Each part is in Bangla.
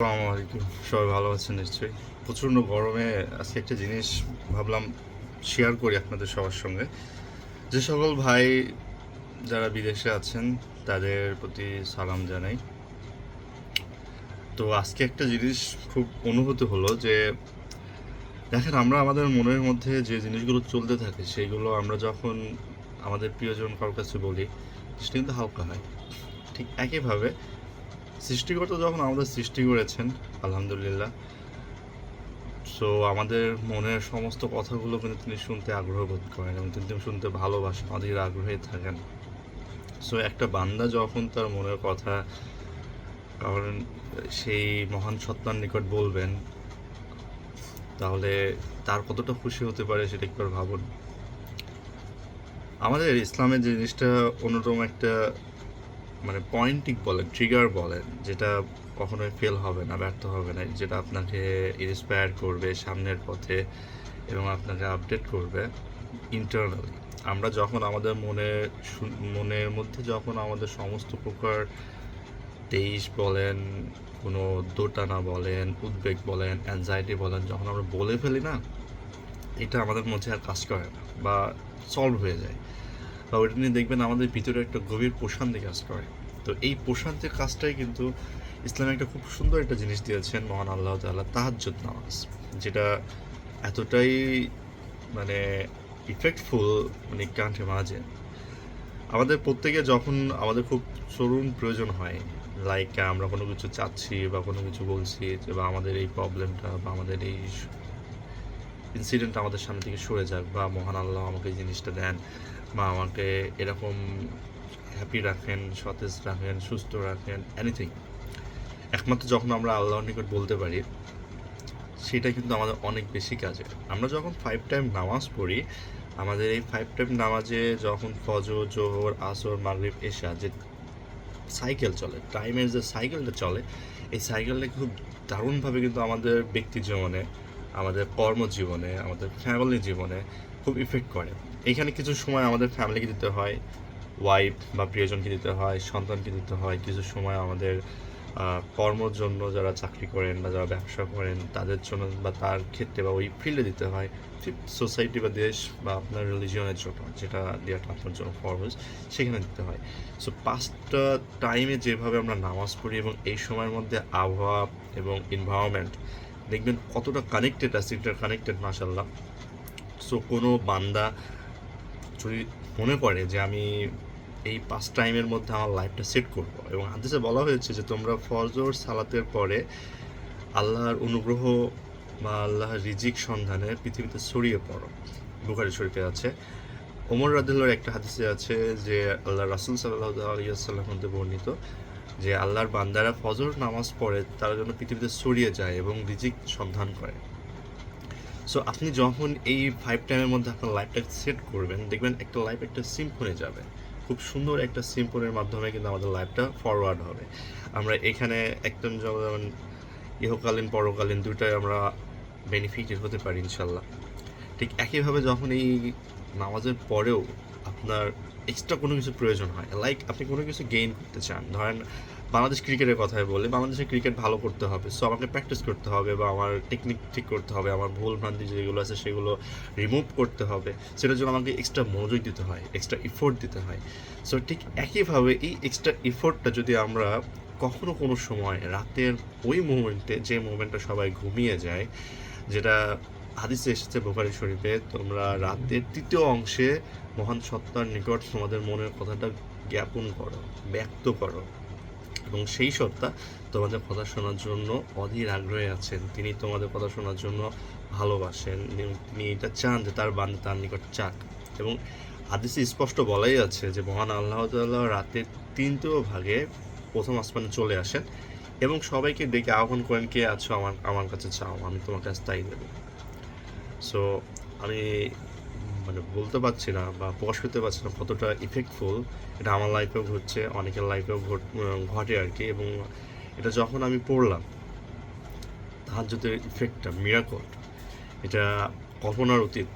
আলাইকুম। সবাই ভালো আছেন নিশ্চয়ই? প্রচণ্ড গরমে আজকে একটা জিনিস ভাবলাম শেয়ার করি আপনাদের সবার সঙ্গে। যে সকল ভাই যারা বিদেশে আছেন, তাদের প্রতি সালাম জানাই। তো আজকে একটা জিনিস খুব অনুভূতি হলো যে, দেখেন আমরা আমাদের মনের মধ্যে যে জিনিসগুলো চলতে থাকে, সেইগুলো আমরা যখন আমাদের প্রিয়জন কারোর কাছে বলি, সেটা কিন্তু হালকা হয়। ঠিক একইভাবে সৃষ্টিকর্তা যখন আমাদের সৃষ্টি করেছেন, আলহামদুলিল্লাহ। সো আমাদের মনের সমস্ত কথাগুলো কিন্তু তিনি শুনতে আগ্রহ বোধ করেন এবং তিনি শুনতে ভালোবাসেন আমাদের আগ্রহে থাকেন। সো একটা বান্দা যখন তার মনের কথা, কারণ সেই মহান সত্তার নিকট বলবেন, তাহলে তার কতটা খুশি হতে পারে সেটা একবার ভাবুন। আমাদের ইসলামের জিনিসটা অন্যতম একটা মানে পয়েন্টিং বলেন ট্রিগার বলেন যেটা কখনোই ফেল হবে না, ব্যর্থ হবে না, যেটা আপনাকে ইন্সপায়ার করবে সামনের পথে এবং আপনাকে আপডেট করবে ইন্টারনালি আমরা যখন আমাদের মনে মনের মধ্যে যখন আমাদের সমস্ত প্রকার তেইশ বলেন, কোনো দোটানা বলেন, উদ্বেগ বলেন অ্যাংজাইটি বলেন, যখন আমরা বলে ফেলি না, এটা আমাদের মধ্যে আর কাজ করে না বা সলভ হয়ে যায়। বা ওইটা নিয়ে দেখবেন আমাদের ভিতরে একটা গভীর প্রশান্তি কাজ করে। তো এই প্রশান্তির কাজটাই কিন্তু ইসলামে একটা খুব সুন্দর একটা জিনিস দিয়েছেন মহান আল্লাহ তাআলা, তাহাজ্জুদ নামাজ, যেটা এতটাই মানে ইফেক্টফুল মানে কান্টে মাঝে। আমাদের প্রত্যেকে যখন আমাদের খুব চরুণ প্রয়োজন হয় লাইক আমরা কোনো কিছু চাচ্ছি বা কোনো কিছু বলছি যে বা আমাদের এই প্রবলেমটা বা আমাদের এই ইনসিডেন্ট আমাদের সামনে থেকে সরে যাক বা মহান আল্লাহ আমাকে এই জিনিসটা দেন বা আমাকে এরকম হ্যাপি রাখেন, সতেজ রাখেন, সুস্থ রাখেন এনিথিং একমাত্র যখন আমরা আল্লাহর নিকট বলতে পারি সেটা কিন্তু আমাদের অনেক বেশি কাজে। আমরা যখন ফাইভ টাইম নামাজ পড়ি, আমাদের এই ফাইভ টাইম নামাজে যখন ফজর, জোহর, আসর, মাগরিব, এশা যে সাইকেল চলে টাইমের যে সাইকেলটা চলে, এই সাইকেলটা খুব দারুণভাবে কিন্তু আমাদের ব্যক্তি জীবনে আমাদের কর্মজীবনে, আমাদের ফ্যামিলি জীবনে খুব ইফেক্ট করে। এখানে কিছু সময় আমাদের ফ্যামিলিকে দিতে হয় ওয়াইফ বা প্রিয়জনকে দিতে হয়, সন্তানকে দিতে হয়। কিছু সময় আমাদের কর্মর জন্য যারা চাকরি করেন বা যারা ব্যবসা করেন, তাদের জন্য বা তার ক্ষেত্রে বা ওই ফিল্ডে দিতে হয়। ঠিক সোসাইটি বা দেশ বা আপনার রিলিজিয়নের জন্য, যেটা দেওয়াটা আপনার জন্য ফরজ সেখানে দিতে হয়। সো পাঁচটা টাইমে যেভাবে আমরা নামাজ পড়ি এবং এই সময়ের মধ্যে আবহাওয়া এবং এনভায়রনমেন্ট দেখবেন কতটা কানেক্টেড আছে ইন্টার কানেক্টেড মাসাল্লাহ সো কোনো বান্দা যদি মনে করে যে আমি এই পাঁচ টাইমের মধ্যে আমার লাইফটা সেট করব এবং হাদিসে বলা হয়েছে যে তোমরা ফজর সালাতের পরে আল্লাহর অনুগ্রহ বা আল্লাহর রিজিক সন্ধানে পৃথিবীতে ছড়িয়ে পড়ো। বুখারি শরীফে আছে। ওমর রাদিল্লার একটা হাদিসে আছে যে আল্লাহ রাসুল সাল্লাহ আলিয়াল্লাম মধ্যে বর্ণিত যে আল্লাহর বান্দারা ফজর নামাজ পড়ে, তারা যেন পৃথিবীতে ছড়িয়ে যায় এবং রিজিক সন্ধান করে। সো আপনি যখন এই ফাইভ টাইমের মধ্যে আপনার লাইফটা সেট করবেন, দেখবেন একটা লাইফ একটা সিম্পনে যাবে। খুব সুন্দর একটা সিম্পনের মাধ্যমে কিন্তু আমাদের লাইফটা ফরওয়ার্ড হবে। আমরা এখানে একদম যেমন ইহকালীন, পরকালীন দুটাই আমরা বেনিফিটেড হতে পারি ইনশাল্লাহ ঠিক একইভাবে যখন এই নামাজের পরেও আপনার এক্সট্রা কোনো কিছু প্রয়োজন হয়। লাইক আপনি কোনো কিছু গেইন করতে চান, ধরেন বাংলাদেশ ক্রিকেটের কথাই বলে বাংলাদেশের ক্রিকেট ভালো করতে হবে সো আমাকে প্র্যাকটিস করতে হবে বা আমার টেকনিক ঠিক করতে হবে, আমার ভুল ভ্রান্তি যেগুলো আছে সেগুলো রিমুভ করতে হবে, সেটার জন্য আমাকে এক্সট্রা মনোযোগ দিতে হয় এক্সট্রা ইফোর্ট দিতে হয়। সো ঠিক একইভাবে এই এক্সট্রা ইফোর্টটা যদি আমরা কখনো কোনো সময় রাতের ওই মোমেন্টে যে মোমেন্টটা সবাই ঘুমিয়ে যায়, যেটা হাদিসে এসেছে বোখারি শরীফে, তোমরা রাতের তৃতীয় অংশে মহান সত্তার নিকট তোমাদের মনের কথাটা জ্ঞাপন করো, ব্যক্ত করো। এবং সেই সত্তা তোমাদের কথা শোনার জন্য অধীর আগ্রহে আছেন। তিনি তোমাদের কথা শোনার জন্য ভালোবাসেন। তিনি এটা চান যে তার বান্ধব তার নিকট চাক। এবং হাদিসে স্পষ্ট বলাই আছে যে মহান আল্লাহ তাআলা রাতের তৃতীয় ভাগে প্রথম আসমানে চলে আসেন এবং সবাইকে ডেকে আহ্বান করেন, কে আছো? আমার আমার কাছে চাও, আমি তোমার কাছে তাই দেবো। সো আমি মানে বলতে পারছি না বা প্রকাশ করতে পারছি না কতটা ইফেক্টফুল এটা আমার লাইফেও ঘটছে, অনেকের লাইফেও ঘটে আর কি এবং এটা যখন আমি পড়লাম তাহার যদি ইফেক্টটা মিরাকল এটা কল্পনার অতীত।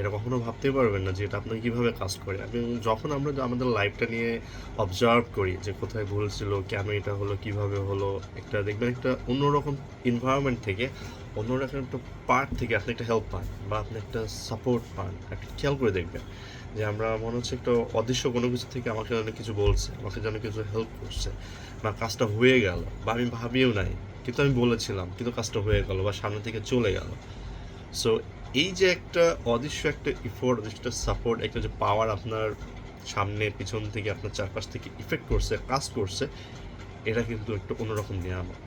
এটা কখনো ভাবতেই পারবেন না যে এটা আপনাকে কীভাবে কাজ করে। এবং যখন আমরা আমাদের লাইফটা নিয়ে অবজার্ভ করি যে কোথায় ভুল ছিল, কেন এটা হলো, কীভাবে হলো, একটা দেখবেন একটা অন্যরকম এনভায়রনমেন্ট থেকে অন্যরকম একটা পার্ট থেকে আপনি একটা হেল্প পান বা আপনি একটা সাপোর্ট পান। একটা খেয়াল করে দেখবেন যে আমরা মনে হচ্ছে একটা অদৃশ্য কোনো কিছু থেকে আমাকে অনেক কিছু বলছে, আমাকে যেন কিছু হেল্প করছে বা কাজটা হয়ে গেল বা আমি ভাবিও নাই। কিন্তু আমি বলেছিলাম, কিন্তু কাজটা হয়ে গেল বা সামনে থেকে চলে গেল। সো এই যে একটা অদৃশ্য একটা ইফোর্ট অদৃশ্য সাপোর্ট একটা যে পাওয়ার আপনার সামনে, পিছন থেকে, আপনার চারপাশ থেকে ইফেক্ট করছে, কাজ করছে, এটা কিন্তু একটু অন্যরকম নিয়ামত।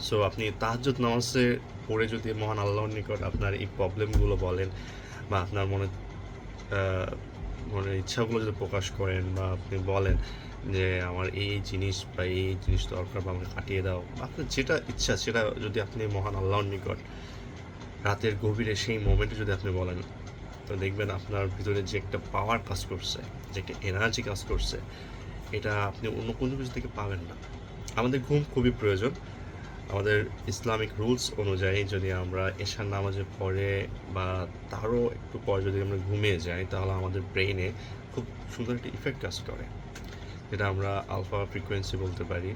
সো আপনি তাহাজ্জুদ নামাজে পড়ে যদি মহান আল্লাহর নিকট আপনার এই প্রবলেমগুলো বলেন বা আপনার মনে মনের ইচ্ছাগুলো যদি প্রকাশ করেন বা আপনি বলেন যে আমার এই জিনিস বা এই জিনিস দরকার বা আমাকে কাটিয়ে দাও আপনার যেটা ইচ্ছা সেটা যদি আপনি মহান আল্লাহর নিকট রাতের গভীরে সেই মোমেন্টে যদি আপনি বলেন, তো দেখবেন আপনার ভিতরে যে একটা পাওয়ার কাজ করছে, যে একটা এনার্জি কাজ করছে, এটা আপনি অন্য কোনো কিছু থেকে পাবেন না। আমাদের ঘুম খুবই প্রয়োজন। আমাদের ইসলামিক রুলস অনুযায়ী যদি আমরা এশার নামাজের পরে বা তারও একটু পরে যদি আমরা ঘুমিয়ে যাই, তাহলে আমাদের ব্রেইনে খুব সুন্দর একটা ইফেক্ট কাজ করে। যেটা আমরা আলফা ফ্রিকোয়েন্সি বলতে পারি।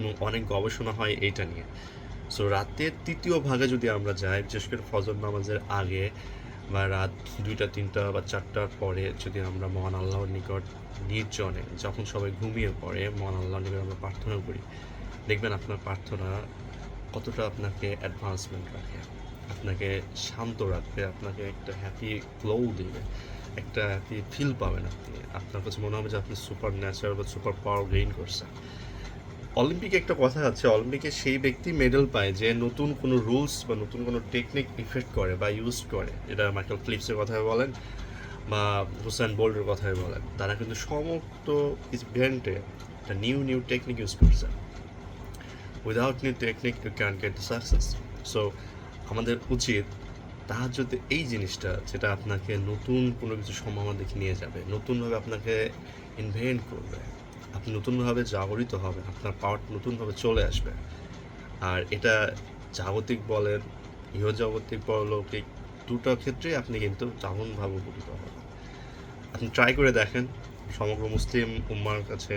এবং অনেক গবেষণা হয় এইটা নিয়ে। সো রাতের তৃতীয় ভাগে যদি আমরা যাই, বিশেষ করে ফজর নামাজের আগে বা রাত দুইটা, তিনটা বা চারটার পরে যদি আমরা মহান আল্লাহর নিকট নির্জনে যখন সবাই ঘুমিয়ে পড়ে, মহান আল্লাহর নিকট আমরা প্রার্থনা করি। দেখবেন আপনার প্রার্থনা কতটা আপনাকে অ্যাডভান্সমেন্ট রাখে, আপনাকে শান্ত রাখবে, আপনাকে একটা হ্যাপি গ্লো দেবে, একটা হ্যাপি ফিল পাবেন আপনি। আপনার কাছে মনে হবে যে আপনি সুপার ন্যাচারাল বা সুপার পাওয়ার গেইন করছেন। অলিম্পিকে একটা কথা আছে, অলিম্পিকে সেই ব্যক্তি মেডেল পায় যে নতুন কোনো রুলস বা নতুন কোনো টেকনিক ইফেক্ট করে বা ইউজ করে। যেটা মাইকেল ফিলিপসের কথায় বলেন বা হুসেন বোল্ডের কথাই বলেন। তারা কিন্তু সমস্ত ইভেন্টে একটা নিউ নিউ টেকনিক ইউজ করছে। Without new technique you can get success so আমাদের উচিত তাহার যদি এই জিনিসটা যেটা আপনাকে নতুন কোনো কিছু সম্ভাবনা দেখে নিয়ে যাবে, নতুনভাবে আপনাকে ইনভেন্ট করবে। আপনি নতুনভাবে জাগরিত হবেন, আপনার পাওয়ার নতুনভাবে চলে আসবে। আর এটা জাগতিক বলেন, ইহজাগতিক পরলৌকিক দুটো ক্ষেত্রেই আপনি কিন্তু দারুণভাবে উপকৃত হবেন। আপনি ট্রাই করে দেখেন, সমগ্র মুসলিম উম্মার কাছে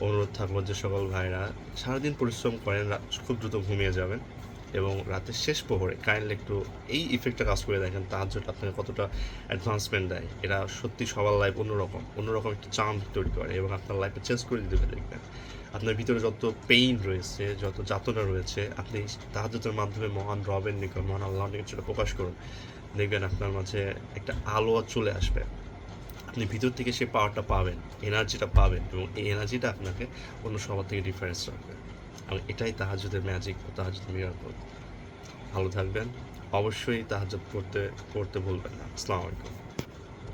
অনুরোধ থাকল যে সকল ভাইরা সারাদিন পরিশ্রম করেন খুব দ্রুত ঘুমিয়ে যাবেন। এবং রাতের শেষ প্রহরে কাইন্ডলি একটু এই ইফেক্টটা কাজ করে দেখেন জন্য আপনাকে কতটা অ্যাডভান্সমেন্ট দেয়। এটা সত্যি সবার লাইফ অন্যরকম অন্যরকম একটা চান্স তৈরি করে এবং আপনার লাইফে চেঞ্জ করে দিতে পারে, দেখবেন। আপনার ভিতরে যত পেইন রয়েছে, যত যাতনা রয়েছে, আপনি তাহাজতের মাধ্যমে মহান রবের নিকট, মহান আল্লাহর নিকট সেটা প্রকাশ করুন, দেখবেন আপনার মাঝে একটা আলো চলে আসবে। আপনি ভিতর থেকে সেই পাওয়ারটা পাবেন এনার্জিটা পাবেন এবং এই এনার্জিটা আপনাকে অন্য সবার থেকে ডিফারেন্স রাখবে। এবং এটাই তাহাজুদের ম্যাজিক ও তাহাজুদের মিরাকল ভালো থাকবেন। অবশ্যই তাহাজুদ পড়তে পড়তে ভুলবেন না। আসসালামু আলাইকুম।